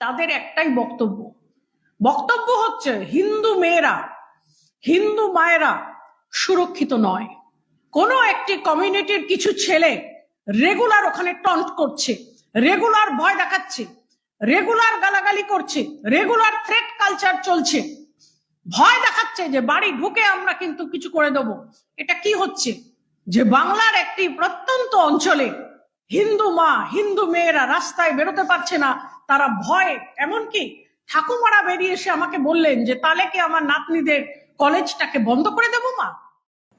তাদের একটাই বক্তব্য। বক্তব্য হচ্ছে হিন্দু মেয়েরা, হিন্দু মায়েরা সুরক্ষিত নয়। কোনো একটি কমিউনিটির কিছু ছেলে রেগুলার ওখানে টন্ট করছে, রেগুলার ভয় দেখাচ্ছে, রেগুলার গালাগালি করছে, রেগুলার থ্রেট কালচার চলছে। ভয় দেখাচ্ছে যে বাড়ি ঢুকে আমরা কিন্তু কিছু করে দেব। এটা কি হচ্ছে? যে বাংলার একটি প্রত্যন্ত অঞ্চলে হিন্দু মা, হিন্দু মেয়েরা রাস্তায় বেরোতে পারছে না, তারা ভয়। এমনকি ঠাকুমারা বেরিয়ে এসে আমাকে বললেন যে তাহলে কি আমার নাতনিদের কলেজটাকে বন্ধ করে দেবো মা?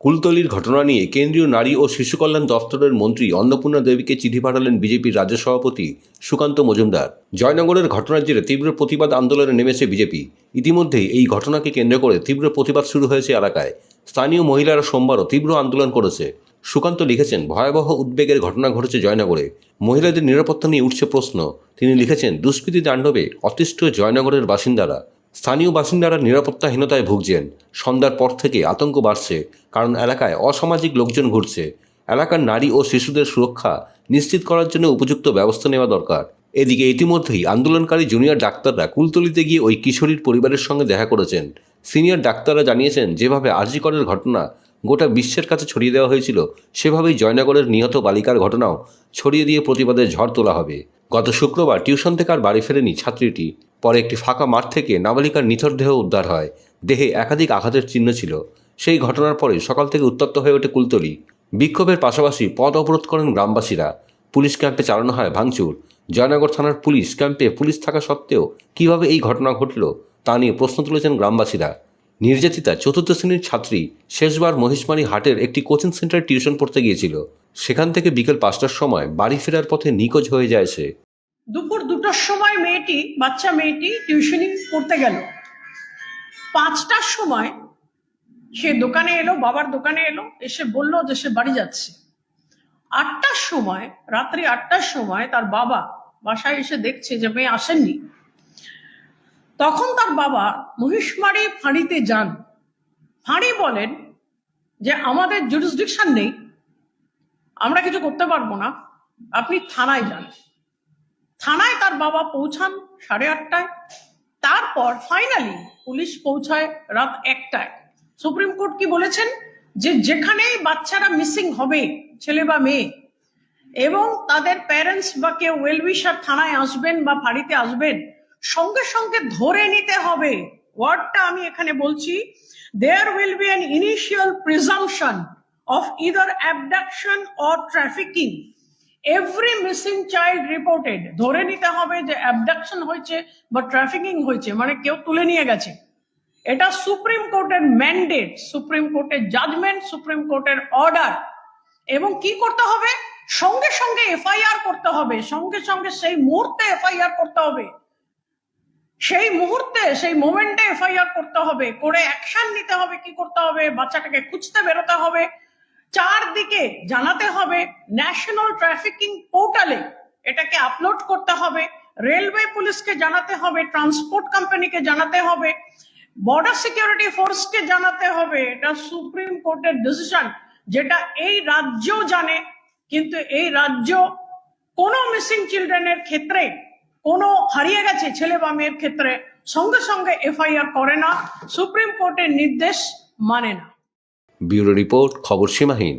কুলতলির ঘটনা নিয়ে কেন্দ্রীয় নারী ও শিশু কল্যাণ দফতরের মন্ত্রী অন্নপূর্ণা দেবীকে চিঠি পাঠালেন বিজেপির রাজ্য সভাপতি সুকান্ত মজুমদার। জয়নগরের ঘটনার জেরে তীব্র প্রতিবাদ আন্দোলনে নেমেছে বিজেপি। ইতিমধ্যেই এই ঘটনাকে কেন্দ্র করে তীব্র প্রতিবাদ শুরু হয়েছে এলাকায়। স্থানীয় মহিলারা সোমবারও তীব্র আন্দোলন করেছে। সুকান্ত লিখেছেন, ভয়াবহ উদ্বেগের ঘটনা ঘটেছে জয়নগরে। মহিলাদের নিরাপত্তা নিয়ে উঠছে প্রশ্ন। তিনি লিখেছেন, দুষ্কৃতী তাণ্ডবে অতিষ্ঠ জয়নগরের বাসিন্দারা। স্থানীয় বাসিন্দারা নিরাপত্তাহীনতায় ভুগছেন। সন্ধ্যার পর থেকে আতঙ্ক বাড়ছে, কারণ এলাকায় অসামাজিক লোকজন ঘুরছে। এলাকার নারী ও শিশুদের সুরক্ষা নিশ্চিত করার জন্য উপযুক্ত ব্যবস্থা নেওয়া দরকার। এদিকে ইতিমধ্যেই আন্দোলনকারী জুনিয়র ডাক্তাররা কুলতলিতে গিয়ে ওই কিশোরীর পরিবারের সঙ্গে দেখা করেছেন। সিনিয়র ডাক্তাররা জানিয়েছেন, যেভাবে আরজিকরের ঘটনা গোটা বিশ্বের কাছে ছড়িয়ে দেওয়া হয়েছিল সেভাবেই জয়নগরের নিহত বালিকার ঘটনাও ছড়িয়ে দিয়ে প্রতিবাদের ঝড় তোলা হবে। গত শুক্রবার টিউশন থেকে আর বাড়ি ফেরেনি ছাত্রীটি। পরে একটি ফাঁকা মাঠ থেকে নাবালিকার নিথর দেহ উদ্ধার হয়। দেহে একাধিক আঘাতের চিহ্ন ছিল। সেই ঘটনার পরে সকাল থেকে উত্তপ্ত হয়ে ওঠে কুলতলি। বিক্ষোভের পাশাপাশি পথ অবরোধ করেন গ্রামবাসীরা। পুলিশ ক্যাম্পে চালানো হয় ভাঙচুর। জয়নগর থানার পুলিশ ক্যাম্পে পুলিশ থাকা সত্ত্বেও কীভাবে এই ঘটনা ঘটল তা নিয়ে প্রশ্ন তুলেছেন গ্রামবাসীরা। নির্যাতিতা চতুর্থ শ্রেণির ছাত্রী শেষবার মহিষমারি হাটের একটি কোচিং সেন্টারে টিউশন পড়তে গিয়েছিল। সেখান থেকে বিকেল পাঁচটার সময় বাড়ি ফেরার পথে নিখোঁজ হয়ে যায় সে। দুপুর দুটোর সময় মেয়েটি, বাচ্চা মেয়েটি টিউশনি পড়তে গেল। পাঁচটার সময় সে দোকানে এলো, বাবার দোকানে এলো, এসে বলল যে সে বাড়ি যাচ্ছে। আটটার সময়, রাত্রি আটটার সময় তার বাবা বাসায় এসে দেখছে যে মেয়ে আসেননি। তখন তার বাবা মহিষমারি ফাঁড়িতে যান। ফাঁড়ি বলেন যে, আমাদের জুরিসডিকশন নেই। আমরা কিছু করতে পারব না। আপনি থানায় যান। থানায় তার বাবা পৌঁছান সাড়ে আটটায়। তারপর ফাইনালি পুলিশ পৌঁছায় রাত একটায়। সুপ্রিম কোর্ট কি বলেছেন? যে, যেখানেই বাচ্চারা মিসিং হবে, ছেলে বা মেয়ে, এবং তাদের প্যারেন্টস বা কেউ ওয়েলবিশার থানায় আসবেন বা ফাঁড়িতে আসবেন সঙ্গে সঙ্গে ধরে নিতে হবে। ওয়ার্ডটা আমি এখানে বলছি there will be an initial presumption of either abduction or trafficking every missing child reported ধরে নিতে হবে যে অ্যাবডাকশন হয়েছে বা ট্রাফিকিং হয়েছে মানে কেউ তুলে নিয়ে গেছে। এটা সুপ্রিম কোর্টের ম্যান্ডেট সুপ্রিম কোর্টের জাজমেন্ট সুপ্রিম কোর্টের অর্ডার এবং কি করতে হবে? সঙ্গে সঙ্গে এফআইআর করতে হবে, সঙ্গে সঙ্গে সেই মুহূর্তে এফআইআর করতে হবে। সেই মুহূর্তে, সেই মোমেন্টে এফআইআর করতে হবে, করে অ্যাকশন নিতে হবে, কি করতে হবে, বাচ্চাটাকে খুঁজতে বেরোতে হবে, চারদিকে জানাতে হবে, ন্যাশনাল ট্রাফিকিং পোর্টালে এটাকে আপলোড করতে হবে, রেলওয়ে পুলিশকে জানাতে হবে, ট্রান্সপোর্ট কোম্পানিকে জানাতে হবে, বর্ডার সিকিউরিটি ফোর্সকে জানাতে হবে, এটা সুপ্রিম কোর্টের ডিসিশন, যেটা এই রাজ্য জানে, কিন্তু এই রাজ্য কোনো মিসিং চিলড্রেনের ক্ষেত্রে কোনো হারিয়ে গেছে ছেলে বা মেয়ের ক্ষেত্রে, সঙ্গে সঙ্গে এফআইআর করে না, সুপ্রিম কোর্টের নির্দেশ মানে না। ব্যুরো রিপোর্ট, খবর সীমাহীন।